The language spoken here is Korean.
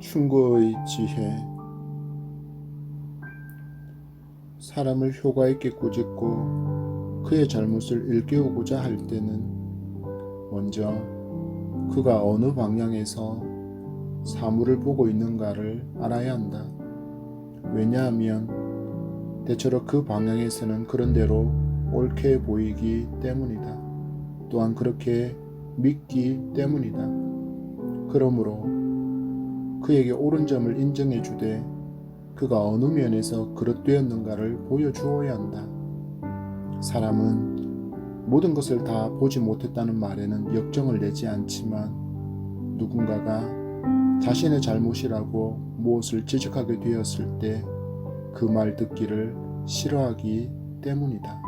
충고의 지혜 사람을 효과 있게 꾸짖고 그의 잘못을 일깨우고자 할 때는 먼저 그가 어느 방향에서 사물을 보고 있는가를 알아야 한다. 왜냐하면 대체로 그 방향에서는 그런 대로 옳게 보이기 때문이다. 또한 그렇게 믿기 때문이다. 그러므로 그에게 옳은 점을 인정해 주되 그가 어느 면에서 그릇되었는가를 보여주어야 한다. 사람은 모든 것을 다 보지 못했다는 말에는 역정을 내지 않지만 누군가가 자신의 잘못이라고 무엇을 지적하게 되었을 때 그 말 듣기를 싫어하기 때문이다.